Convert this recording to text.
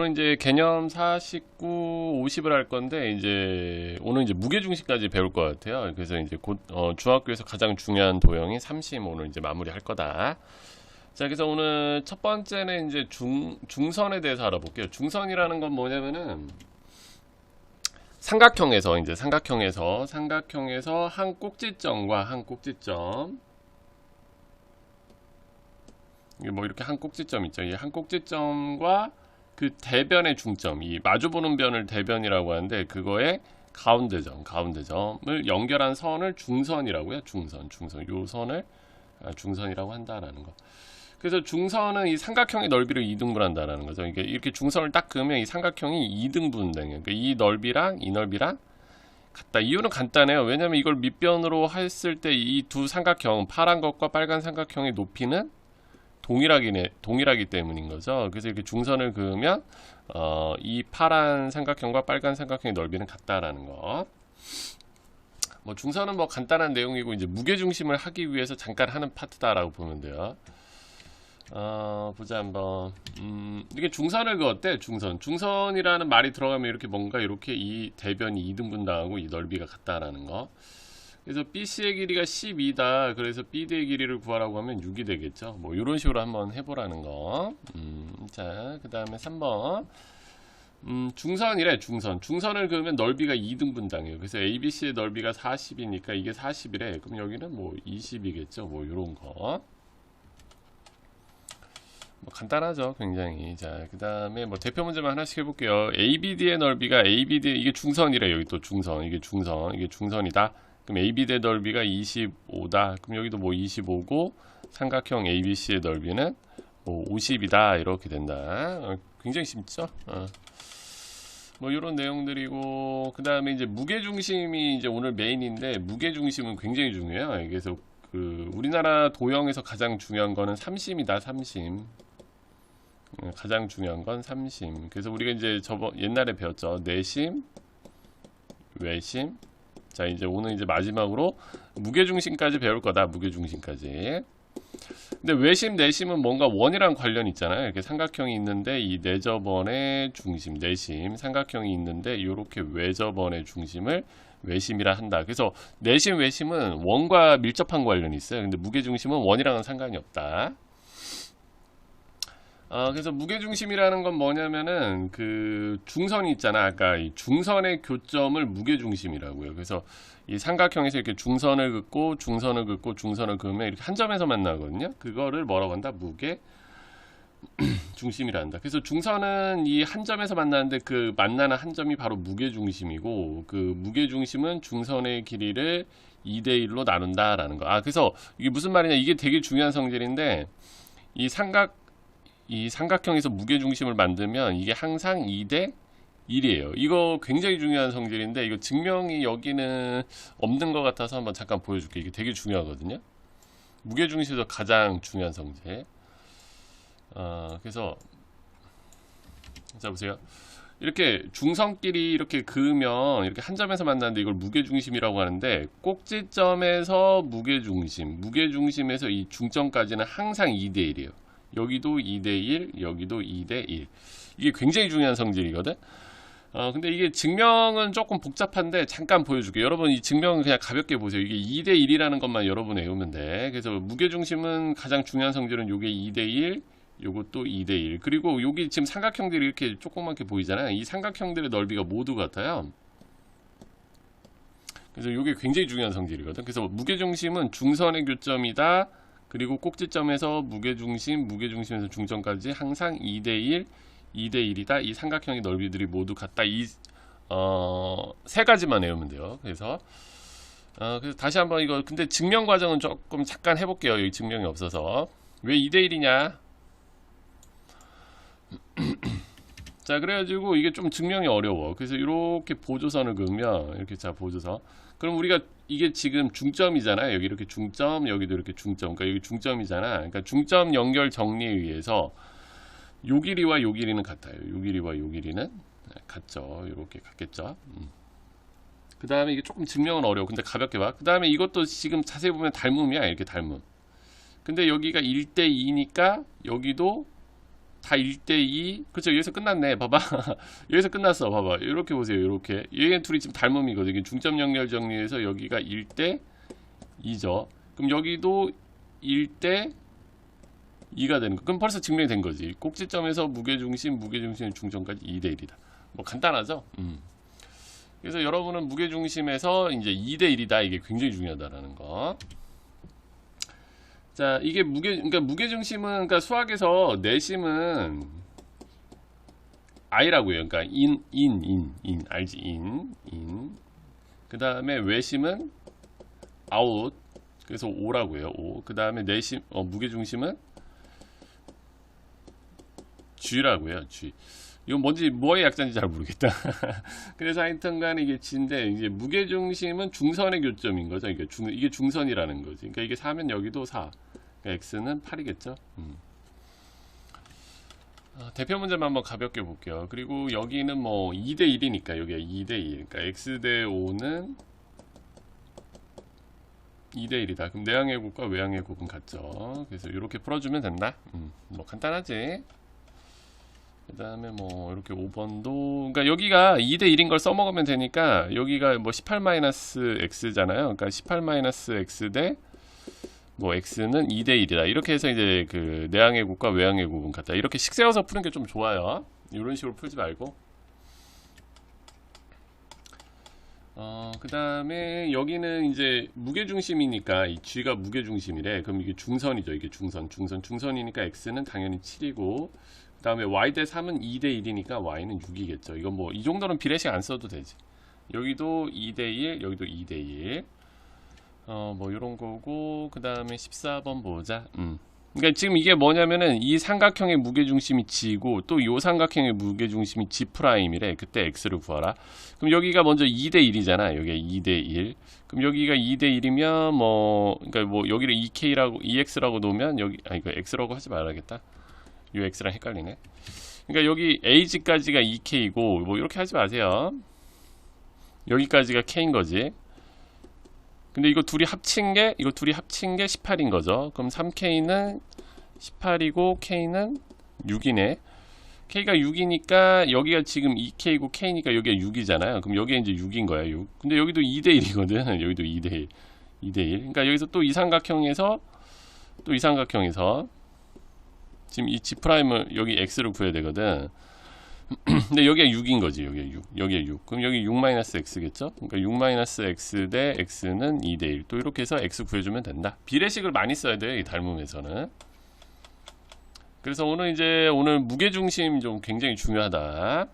오늘 이제 개념 49, 50을 할 건데 이제 오늘 이제 무게 중심까지 배울 것 같아요. 그래서 이제 곧 어, 중학교에서 가장 중요한 도형이 30 오늘 이제 마무리할 거다. 자, 그래서 오늘 첫 번째는 이제 중 중선에 대해서 알아볼게요. 중선이라는 건 뭐냐면은 삼각형에서 이제 삼각형에서 삼각형에서 한 꼭지점과 한 꼭지점 뭐 이렇게 한 꼭지점 있죠. 이 한 꼭지점과 그 대변의 중점, 이 마주보는 변을 대변이라고 하는데 그거의 가운데점, 가운데점을 연결한 선을 중선이라고요. 중선, 중선. 요 선을 아, 중선이라고 한다라는 거. 그래서 중선은 이 삼각형의 넓이를 이등분한다라는 거죠. 이게 이렇게 중선을 딱 그으면 이 삼각형이 이등분돼요. 그러니까 이 넓이랑 이 넓이랑 같다. 이유는 간단해요. 왜냐면 이걸 밑변으로 했을 때 이 두 삼각형, 파란 것과 빨간 삼각형의 높이는 동일하기, 동일하기 때문인 거죠. 그래서 이렇게 중선을 그으면 어, 이 파란 삼각형과 빨간 삼각형의 넓이는 같다라는 거. 뭐 중선은 뭐 간단한 내용이고 이제 무게 중심을 하기 위해서 잠깐 하는 파트다라고 보면 돼요. 어, 보자 한번. 음, 이게 중선을 그었대. 중선. 중선이라는 말이 들어가면 이렇게 뭔가 이렇게 이 대변이 이등분 당하고 이 넓이가 같다라는 거. 그래서 BC의 길이가 12다. 그래서 BD의 길이를 구하라고 하면 6이 되겠죠. 뭐 이런 식으로 한번 해보라는 거. 음, 자, 그 다음에 3번. 음, 중선이래, 중선. 중선을 그으면 넓이가 2등분당해요. 그래서 ABC의 넓이가 40이니까 이게 40이래. 그럼 여기는 뭐 20이겠죠. 뭐 이런 거. 뭐 간단하죠, 굉장히. 자, 그 다음에 뭐 대표 문제만 하나씩 해볼게요. ABD의 넓이가 ABD 이게 중선이래. 여기 또 중선. 이게 중선. 이게 중선이다. 그럼 ABD의 넓이가 25다. 그럼 여기도 뭐 25고 삼각형 ABC의 넓이는 뭐 50이다. 이렇게 된다. 어, 굉장히 쉽죠? 어. 뭐 이런 내용들이고 그 다음에 이제 무게 중심이 이제 오늘 메인인데 무게 중심은 굉장히 중요해요. 그래서 그 우리나라 도형에서 가장 중요한 거는 삼심이다. 삼심. 어, 가장 중요한 건 삼심. 그래서 우리가 이제 저번 옛날에 배웠죠. 내심, 외심. 자 이제 오늘 이제 마지막으로 무게 중심까지 배울 거다. 무게 중심까지. 근데 외심, 내심은 뭔가 원이랑 관련 있잖아요. 이렇게 삼각형이 있는데 이 내저번의 중심, 내심, 삼각형이 있는데 이렇게 외저번의 중심을 외심이라 한다. 그래서 내심, 외심은 원과 밀접한 관련이 있어요. 근데 무게 중심은 원이랑은 상관이 없다. 어, 그래서 무게중심이라는 건 뭐냐면은 그 중선이 있잖아. 아까 이 중선의 교점을 무게중심이라고요. 그래서 이 삼각형에서 이렇게 중선을 긋고 중선을 긋고 중선을 그으면 이렇게 한 점에서 만나거든요. 그거를 뭐라고 한다? 무게 중심이라 한다. 그래서 중선은 이 한 점에서 만나는데 그 만나는 한 점이 바로 무게중심이고 그 무게중심은 중선의 길이를 2대 1로 나눈다라는 거. 아, 그래서 이게 무슨 말이냐? 이게 되게 중요한 성질인데 이 삼각 이 삼각형에서 무게중심을 만들면 이게 항상 2대 1이에요. 이거 굉장히 중요한 성질인데 이거 증명이 여기는 없는 것 같아서 한번 잠깐 보여줄게. 이게 되게 중요하거든요. 무게중심에서 가장 중요한 성질. 어, 그래서 자 보세요. 이렇게 중성끼리 이렇게 그으면 이렇게 한 점에서 만나는데 이걸 무게중심이라고 하는데 꼭지점에서 무게중심, 무게중심에서 이 중점까지는 항상 2대 1이에요. 여기도 2대1, 여기도 2대1. 이게 굉장히 중요한 성질이거든. 어, 근데 이게 증명은 조금 복잡한데 잠깐 보여줄게요. 여러분 이 증명은 그냥 가볍게 보세요. 이게 2대1이라는 것만 여러분 외우면 돼. 그래서 무게중심은 가장 중요한 성질은 요게 2대1, 요것도 2대1. 그리고 여기 지금 삼각형들이 이렇게 조그맣게 보이잖아요. 이 삼각형들의 넓이가 모두 같아요. 그래서 요게 굉장히 중요한 성질이거든. 그래서 무게중심은 중선의 교점이다. 그리고 꼭지점에서 무게중심, 무게중심에서 중점까지 항상 2대1, 2대1이다. 이 삼각형의 넓이들이 모두 같다. 이, 어, 세 가지만 외우면 돼요. 그래서, 어, 그래서 다시 한번 이거, 근데 증명 과정은 조금 잠깐 해볼게요. 여기 증명이 없어서. 왜 2대1이냐? 자, 그래가지고 이게 좀 증명이 어려워. 그래서 이렇게 보조선을 그으면, 이렇게 자, 보조선. 그럼 우리가 이게 지금 중점이잖아요. 여기 이렇게 중점, 여기도 이렇게 중점. 그러니까 여기 중점이잖아. 그러니까 중점 연결 정리에 의해서 요 길이와 요 길이는 같아요. 요 길이와 요 길이는 같죠. 이렇게 같겠죠. 음. 그 다음에 이게 조금 증명은 어려워. 근데 가볍게 봐. 그 다음에 이것도 지금 자세히 보면 닮음이야. 이렇게 닮음. 근데 여기가 1대2니까 여기도 다 1대2 그렇죠. 여기서 끝났네. 봐봐. 여기서 끝났어. 봐봐. 이렇게 보세요. 이렇게. 얘네 둘이 지금 닮음이거든요 중점 연결 정리해서 여기가 1대2죠. 그럼 여기도 1대 2가 되는 거. 그럼 벌써 증명이 된 거지. 꼭지점에서 무게중심 무게중심 중점까지 2대 1이다. 뭐 간단하죠? 음. 그래서 여러분은 무게중심에서 이제 2대 1이다. 이게 굉장히 중요하다라는 거 자, 이게 무게, 그러니까 무게중심은, 그러니까 수학에서 내심은 I라고요. 그러니까 인, 인, 인, 인, 알지? 인, 인. 그 다음에 외심은 아웃. 그래서 O라고요. O. 그 다음에 내심, 어, 무게중심은 G라고요. G. 이건 뭔지, 뭐의 약자인지 잘 모르겠다. 그래서 하여튼간 이게 G인데, 이제 무게 중심은 중선의 교점인 거죠. 이게 중, 이게 중선이라는 거지. 그러니까 이게 4면 여기도 4. X는 8이겠죠. 음. 아, 대표 문제만 한번 가볍게 볼게요. 그리고 여기는 뭐 2대 1이니까 여기가 2대 1. 그러니까 x 대 5는 2대 1이다. 그럼 내항의 곱과 외항의 곱은 같죠. 그래서 이렇게 풀어주면 된다. 음, 뭐 간단하지. 그 다음에 뭐 이렇게 5번도 그러니까 여기가 2대 1인 걸 써먹으면 되니까 여기가 뭐 18-x잖아요. 그러니까 18-x 대 뭐 x는 2대 1이다. 이렇게 해서 이제 그 내항의 곱과 외항의 곱은 같다. 이렇게 식 세워서 푸는 게 좀 좋아요. 이런 식으로 풀지 말고. 어, 그 다음에 여기는 이제 무게중심이니까 이 g가 무게중심이래. 그럼 이게 중선이죠. 이게 중선. 중선. 중선이니까 x는 당연히 7이고 그 다음에 y 대 3은 2 대 1이니까 y는 6이겠죠. 이건 뭐 이 정도는 비례식 안 써도 되지. 여기도 2 대 1, 여기도 2 대 1. 어, 뭐 이런 거고 그 다음에 14번 보자. 음. 그러니까 지금 이게 뭐냐면은 이 삼각형의 무게중심이 g고 또 이 삼각형의 무게중심이 g 프라임이래. 그때 x를 구하라. 그럼 여기가 먼저 2대 1이잖아. 여기가 2대 1. 그럼 여기가 2대 1이면 뭐 그러니까 뭐 여기를 2k라고 2x라고 놓으면 여기 아 이거 x라고 하지 말아야겠다. 요 x랑 헷갈리네. 그러니까 여기 ag까지가 2k이고 뭐 이렇게 하지 마세요. 여기까지가 k인 거지. 근데 이거 둘이 합친 게 이거 둘이 합친 게 18인 거죠. 그럼 3K는 18이고 K는 6이네. K가 6이니까 여기가 지금 2K고 K니까 여기가 6이잖아요. 그럼 여기가 이제 6인 거야. 6. 근데 여기도 2대 1이거든. 여기도 2대 1. 2대 1. 그러니까 여기서 또 이 삼각형에서 또 이 삼각형에서 지금 이 G 프라임을 여기 X를 구해야 되거든. 근데 여기가 6인 거지. 여기가 6. 여기가 6. 그럼 여기 6-x겠죠? 그러니까 6-x 대 x는 2대 1. 또 이렇게 해서 x 구해주면 된다. 비례식을 많이 써야 돼요. 이 닮음에서는. 그래서 오늘 이제 오늘 무게중심 좀 굉장히 중요하다.